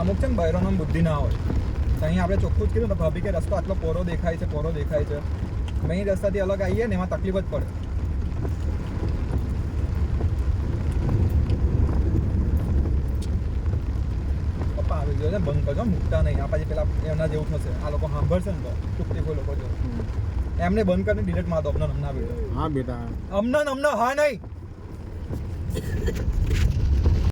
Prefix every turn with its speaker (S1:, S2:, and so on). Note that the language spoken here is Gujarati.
S1: અમુક છે ને બૈરોનો બુદ્ધિ ના હોય. તો અહીં આપણે ચોખ્ખું જ કીધું ને ભાભી કે રસ્તો આટલો પોરો દેખાય છે પોરો દેખાય છે. અહીં રસ્તાથી અલગ આવીએ ને એમાં તકલીફ જ પડે. પપ્પા આવી ગયો છે બંધ કરજો મૂકતા નહીં. આ પછી પેલા એમના જેવું થશે. આ લોકો સાંભળશે ને તો. ચૂપતી કોઈ લોકો જો એમને બંધ કરીને ડિલેટ મારતો અમને હમણાં
S2: હા બેટા.
S1: અમને ને અમને હા નહીં.